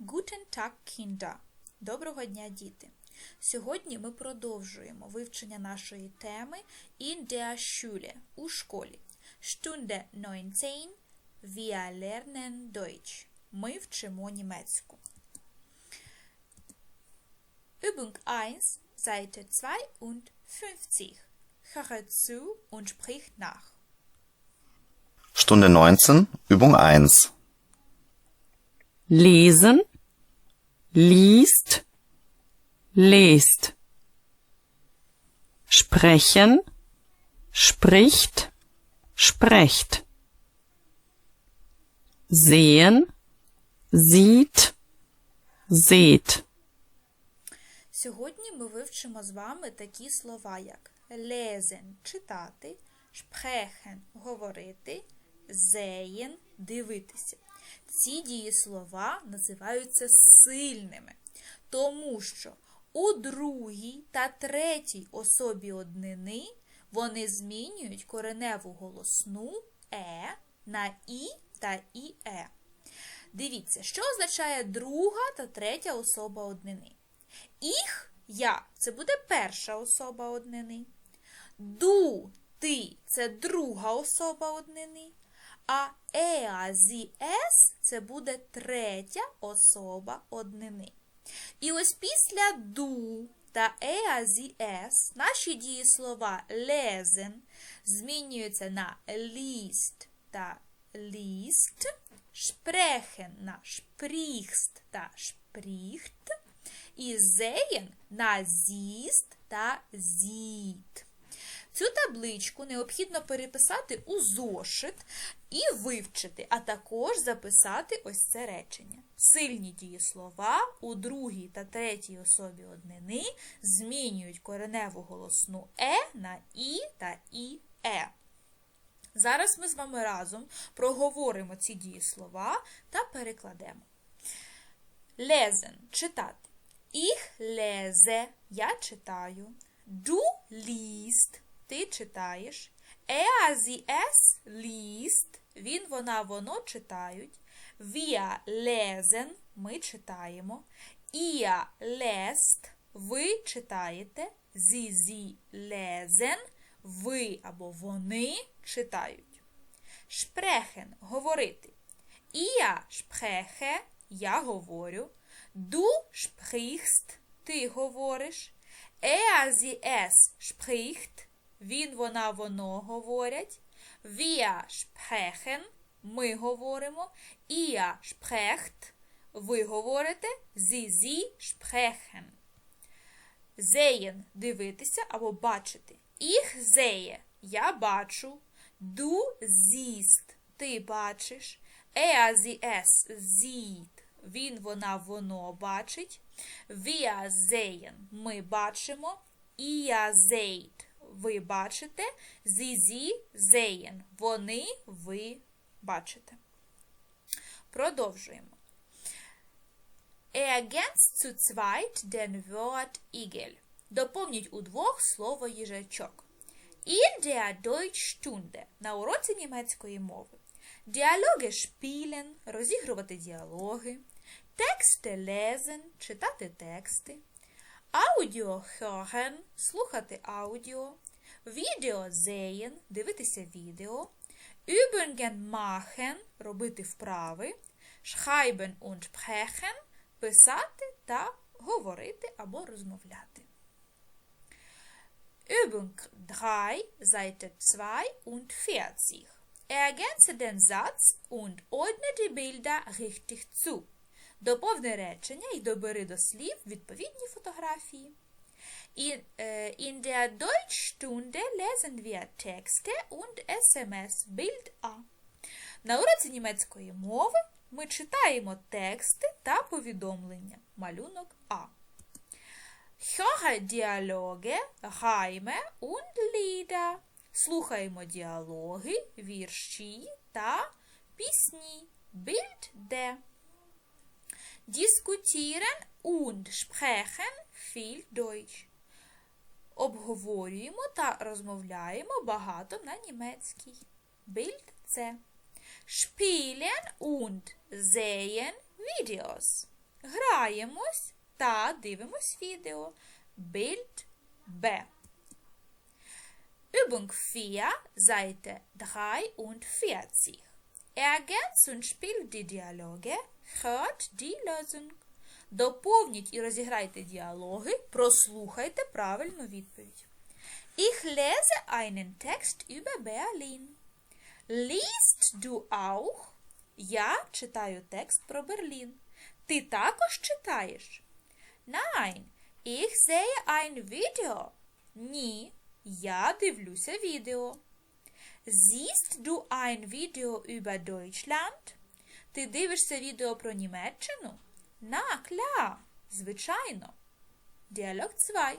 Guten Tag, Kinder! Доброго дня, діти! Сьогодні ми продовжуємо вивчення нашої теми In der Schule у школі. Stunde 19 Wir lernen Deutsch. Ми вчимо німецьку. Übung 1, Seite 52. Höre zu und sprich nach. Stunde 19, Übung 1. Lesen, liest, lest. Sprechen, spricht, sprecht. Sehen, sieht, seht. Сьогодні ми вивчимо з вами такі слова, як lesen – читати, sprechen – говорити, sehen – дивитися. Ці дієслова називаються сильними, тому що у другій та третій особі однини вони змінюють кореневу голосну е на і та іе. Дивіться, що означає друга та третя особа однини. Їх я це буде перша особа однини. Ду ти це друга особа однини. А еа зі ес це буде третя особа однини. І ось після ду та еа зі наші дієслова lesen змінюються на ліст та ліст, sprechen на sprichst та spricht, і sehen на зіст та зіт. Цю табличку необхідно переписати у зошит і вивчити, а також записати ось це речення. Сильні дієслова у другій та третій особі однини змінюють кореневу голосну е на і та іе. Зараз ми з вами разом проговоримо ці дієслова та перекладемо. Lesen – читати. Ich lese – я читаю. Du liest – ти читаєш. Er, sie, es він, вона, воно читають. Wir lesen – ми читаємо. Ihr lest – ви читаєте. Sie, sie lesen – ви або вони читають. Sprechen – говорити. Я spreche – я говорю. Du sprichst – ти говориш. Er, sie, es spricht – він, вона, воно говорять. Wir sprechen – ми говоримо. Ihr sprecht – ви говорите. Sie, sie sprechen. Sehen – дивитися або бачити. Ich sehe – я бачу. Du siehst – ти бачиш. Er, sie, es sieht – він, вона, воно бачить. Wir sehen – ми бачимо. Ihr seht – ви бачите. Sie sehen – вони, ви бачите. Продовжуємо. Ergänzt zu zweit den Wort Igel. Доповніть удвох слово їжачок. In der Deutschstunde – на уроці німецької мови. Діалоги spielen – розігрувати діалоги. Тексти lesen – читати тексти. Аудіо hören – слухати аудіо. Відео sehen – дивитися відео. Übungen machen – робити вправи. Schreiben und sprechen – писати та говорити або розмовляти. Übung 3, Seite 42. Ergänze den Satz und ordne die Bilder richtig zu. Доповни речення і добери до слів відповідні фотографії. In, äh, in der Deutschstunde lesen wir Texte und SMS Bild A. На уроці німецької мови ми читаємо тексти та повідомлення. Малюнок А. Höre Dialoge, Reime und Lieder. Слухаємо діалоги, вірші та пісні. Bild D. Diskutieren und sprechen viel Deutsch. Обговорюємо та розмовляємо багато на німецькій. Bild C. Spielen und sehen Videos. граємось та дивимось відео. Bild Б. Übung 4, Seite 43. Ergänzt und spielt die Dialoge, hört die Lösung. Доповніть і розіграйте діалоги, прослухайте правильну відповідь. Ich lese einen Text über Berlin. Liest du auch? Я читаю текст про Берлін. Ти також читаєш? Nein, ich sehe ein Video. Ні, я дивлюся відео. Siehst du ein Video über Deutschland? Ти дивишся відео про Німеччину? На, кля, звичайно. Діалог 2.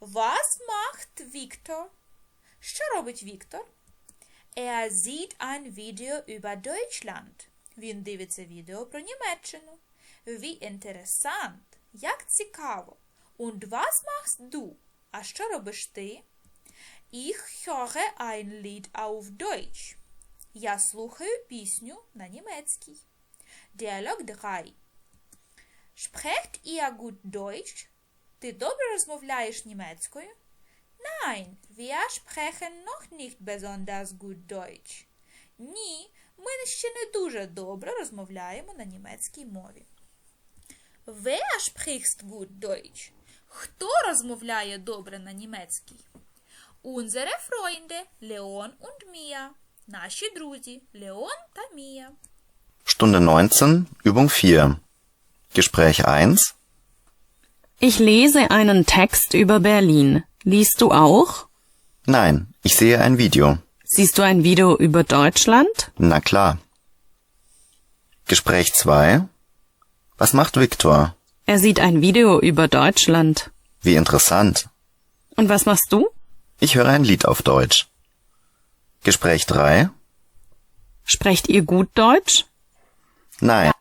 Was macht Victor? Що робить Віктор? Er sieht ein Video über Deutschland. Він дивиться відео про Німеччину. Wie interessant. Як цікаво. Und was machst du? А що робиш ти? Ich höre ein Lied auf Deutsch. Я слухаю пісню на німецькій. Діалог 3. Sprecht ihr gut Deutsch? Ти добре розмовляєш німецькою? Nein, wir sprechen noch nicht besonders gut Deutsch. Ні, ми ще не дуже добре розмовляємо на німецькій мові. Wer spricht gut Deutsch? Хто розмовляє добре на німецькій? Unsere Freunde Leon und Mia. Наші друзі Леон та Мія. Stunde 19, Übung 4. Gespräch 1. Ich lese einen Text über Berlin. Liest du auch? Nein, ich sehe ein Video. Siehst du ein Video über Deutschland? Na klar. Gespräch 2. Was macht Viktor? Er sieht ein Video über Deutschland. Wie interessant. Und was machst du? Ich höre ein Lied auf Deutsch. Gespräch 3. Sprecht ihr gut Deutsch? Nein.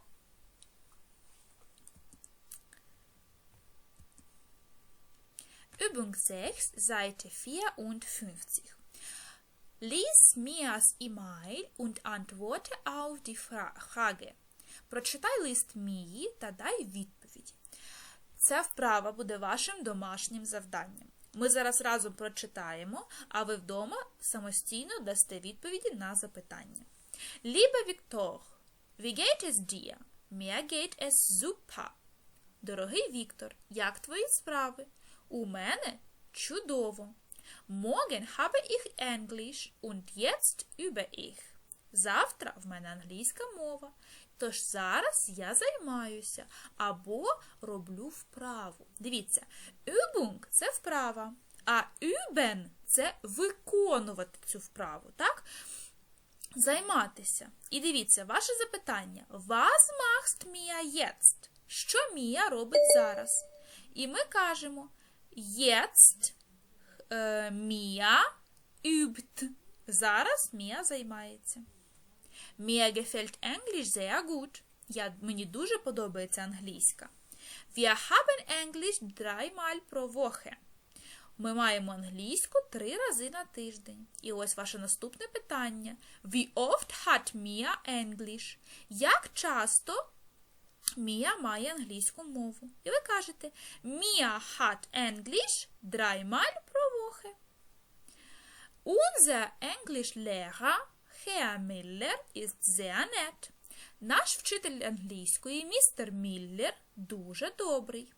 Übung 6, Seite 54. Lies Mias E-Mail und antworte auf die Fra- Frage. Прочитай лист Мії та дай відповідь. Ця вправа буде вашим домашнім завданням. Ми зараз разом прочитаємо, а ви вдома самостійно дасте відповіді на запитання. Lieber Viktor, wie geht es dir? Mir geht es. Дорогий Віктор, як твої справи? У мене чудово. Morgen habe ich Englisch und jetzt übe ich. Завтра в мене англійська мова. Тож зараз я займаюся або роблю вправу. Дивіться, übung – це вправа, а üben – це виконувати цю вправу, так? Займатися. І дивіться, ваше запитання. Was macht Mia jetzt? Що Мія робить зараз? І ми кажемо jetzt е, Мія übt. Зараз Мія займається. Mir gefällt Englisch sehr gut. Я, мені дуже подобається англійська. Wir haben Englisch dreimal pro Woche. Ми маємо англійську три рази на тиждень. І ось ваше наступне питання. Wie oft hat Mia English? Як часто Мія має англійську мову? І ви кажете Mia hat English dreimal pro Woche. Unser Englischlehrer Herr Miller ist sehr nett. Наш вчитель англійської, містер Міллер, дуже добрий.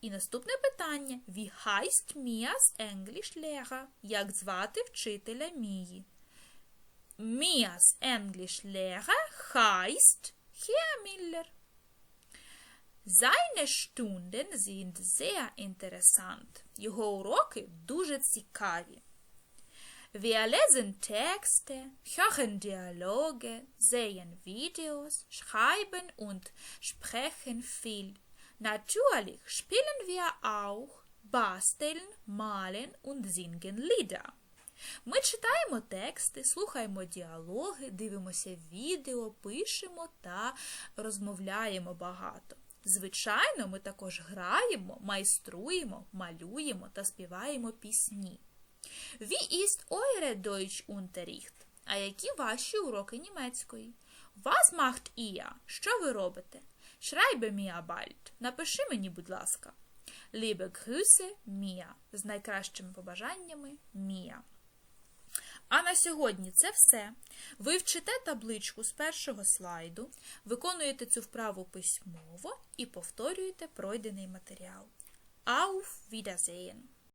І наступне питання. Wie heißt Mias Englischlehrer? Як звати вчителя Мії? Mias Englischlehrer heißt Herr Miller. Seine Stunden sind sehr interessant. Його уроки дуже цікаві. Wir lesen Texte, hören Dialoge, sehen Videos, schreiben und sprechen viel. Natürlich spielen wir auch, basteln, malen und singen Lieder. Ми читаємо тексти, слухаємо діалоги, дивимося відео, пишемо та розмовляємо багато. Звичайно, ми також граємо, майструємо, малюємо та співаємо пісні. Wie ist eure Deutschunterricht? А які ваші уроки німецької? Was macht ihr? Що ви робите? Schreibe mir bald. Напиши мені, будь ласка. Liebe Grüße, Mia. З найкращими побажаннями Мія. А на сьогодні це все. Ви вчите табличку з першого слайду, виконуєте цю вправу письмово і повторюєте пройдений матеріал. Auf Wiedersehen!